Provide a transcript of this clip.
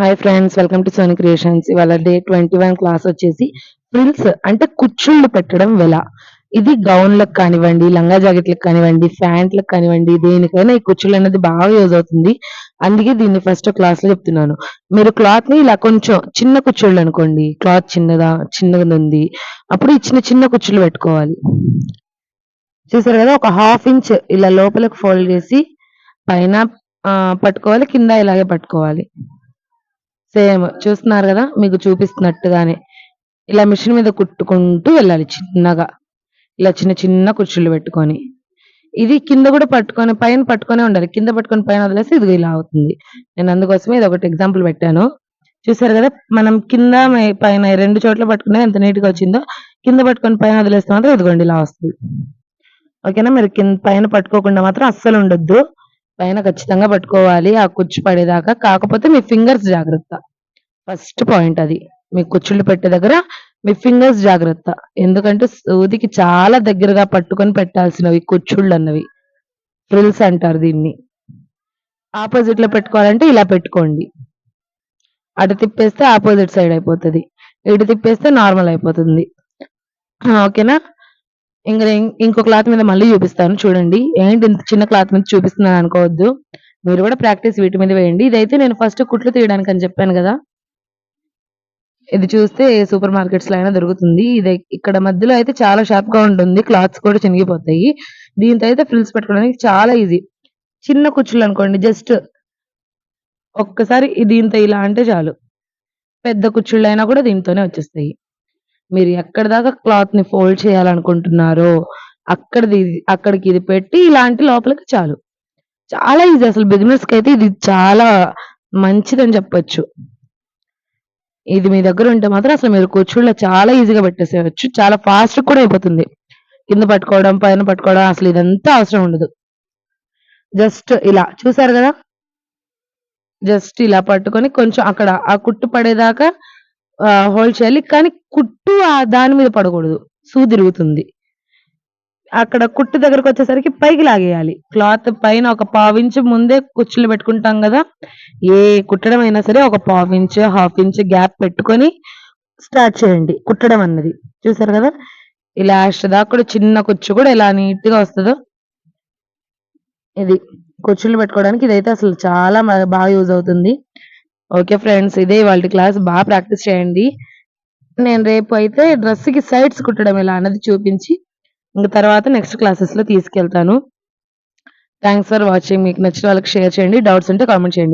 Hi friends welcome to Soni creations ఇవాళ day twenty one class వచ్చేసి frills అంటే కుచ్చుళ్ళు పెట్టడం ఎలా ఇది గౌన్లకు కానివ్వండి లంగా జాకెట్లకు కానివ్వండి ప్యాంట్లకు కానివ్వండి దేనికైనా ఈ కుచ్చుళ్ళు అనేది బాగా యూజ్ అవుతుంది. అందుకే దీన్ని ఫస్ట్ క్లాస్లో చెప్తున్నాను. మీరు క్లాత్ని ఇలా కొంచెం చిన్న కుచ్చుళ్ళు అనుకోండి. క్లాత్ చిన్నదా చిన్నగా ఉంది. అప్పుడు ఈ చిన్న చిన్న కుచ్చుళ్ళు పెట్టుకోవాలి. చూసారు కదా ఒక హాఫ్ ఇంచ్ ఇలా లోపలికి ఫోల్డ్ చేసి పైన పట్టుకోవాలి కింద ఇలాగే పట్టుకోవాలి. సేమ్ చూస్తున్నారు కదా మీకు చూపిస్తున్నట్టుగానే. ఇలా మిషన్ మీద కుట్టుకుంటూ వెళ్ళాలి చిన్నగా. ఇలా చిన్న చిన్న కుర్చీలు పెట్టుకొని. ఇది కింద కూడా పట్టుకొని పైన పట్టుకొని ఉండాలి. కింద పట్టుకొని పైన వదిలేసి ఇది ఇలా అవుతుంది. నేను అందుకోసమే ఇది ఒకటి ఎగ్జాంపుల్ పెట్టాను. చూసారు కదా మనం కింద పైన రెండు చోట్ల పట్టుకునే ఎంత నీట్గా వచ్చిందో కింద పట్టుకొని పైన వదిలేస్తే మాత్రం ఇదిగోండి ఇలా వస్తుంది. ఓకేనా? మీరు కింద పైన పట్టుకోకుండా మాత్రం అస్సలు ఉండొద్దు. పైన ఖచ్చితంగా పట్టుకోవాలి. ఆ కుచ్చు పడేదాకా. కాకపోతే మీ ఫింగర్స్ జాగ్రత్త. ఫస్ట్ పాయింట్ అది. మీ కుచ్చుళ్ళు పెట్టే దగ్గర మీ ఫింగర్స్ జాగ్రత్త. ఎందుకంటే సూదికి చాలా దగ్గరగా పట్టుకొని పెట్టాల్సినవి కుచ్చుళ్ళు అన్నవి. ఫ్రిల్స్ అంటారు దీన్ని. ఆపోజిట్లో పెట్టుకోవాలంటే ఇలా పెట్టుకోండి. అటు తిప్పేస్తే ఆపోజిట్ సైడ్ అయిపోతుంది. ఇటు తిప్పేస్తే నార్మల్ అయిపోతుంది. ఓకేనా? ఇంకా ఇంకో క్లాత్ మీద మళ్ళీ చూపిస్తాను చూడండి. ఏంటి ఇంత చిన్న క్లాత్ మీద చూపిస్తున్నాను అనుకోవద్దు. మీరు కూడా ప్రాక్టీస్ వీటి మీద వేయండి. ఇదైతే నేను ఫస్ట్ కుట్లు తీయడానికి అని చెప్పాను కదా. ఇది చూస్తే సూపర్ మార్కెట్స్లో అయినా దొరుకుతుంది. ఇది ఇక్కడ మధ్యలో అయితే చాలా షార్ప్గా ఉంటుంది. క్లాత్స్ కూడా చినిగిపోతాయి. దీంతో అయితే ఫ్రిల్స్ పెట్టుకోవడానికి చాలా ఈజీ చిన్న కుచ్చులు అనుకోండి జస్ట్ ఒక్కసారి దీంతో ఇలా అంటే చాలు. పెద్ద కుచ్చుళ్ళు అయినా కూడా దీంతోనే వచ్చేస్తాయి. మీరు ఎక్కడ దాకా క్లాత్ని ఫోల్డ్ చేయాలనుకుంటున్నారో అక్కడిది అక్కడికి ఇది పెట్టి ఇలాంటి లోపలికి చాలు. చాలా ఈజీ అసలు బిగినర్స్కి అయితే ఇది చాలా మంచిదని చెప్పొచ్చు. ఇది మీ దగ్గర ఉంటే మాత్రం అసలు మీరు కూర్చుళ్ళ చాలా ఈజీగా పెట్టేసేయచ్చు. చాలా ఫాస్ట్ కూడా అయిపోతుంది. కింద పట్టుకోవడం పైన పట్టుకోవడం అసలు ఇదంతా అవసరం ఉండదు. జస్ట్ ఇలా చూసారు కదా? జస్ట్ ఇలా పట్టుకొని కొంచెం అక్కడ ఆ కుట్టు పడేదాకా హోల్డ్ చేయాలి. కానీ కుట్టు ఆ దాని మీద పడకూడదు. సూ తిరుగుతుంది. అక్కడ కుట్టు దగ్గరకు వచ్చేసరికి పైకి లాగేయాలి. క్లాత్ పైన ఒక పావించ్ ముందే కుచ్చులు పెట్టుకుంటాం కదా. ఏ కుట్టడం అయినా సరే ఒక పావించ్ హాఫ్ ఇంచ్ గ్యాప్ పెట్టుకొని స్టార్ట్ చేయండి. కుట్టడం అన్నది. చూసారు కదా? ఇలా దాకా కూడా చిన్న కుచ్చు కూడా ఇలా నీట్గా వస్తుందో. ఇది కుచ్చులు పెట్టుకోవడానికి ఇదైతే అసలు చాలా బాగా యూజ్ అవుతుంది. ఓకే ఫ్రెండ్స్ ఇదే వాళ్ళ క్లాస్ బాగా ప్రాక్టీస్ చేయండి. నేను రేపు అయితే డ్రెస్కి సైడ్స్ కుట్టడం ఎలా అన్నది చూపించి ఇంకా తర్వాత నెక్స్ట్ క్లాసెస్లో తీసుకెళ్తాను. థ్యాంక్స్ ఫర్ వాచింగ్ మీకు నచ్చిన వాళ్ళకి షేర్ చేయండి. డౌట్స్ ఉంటే కామెంట్ చేయండి.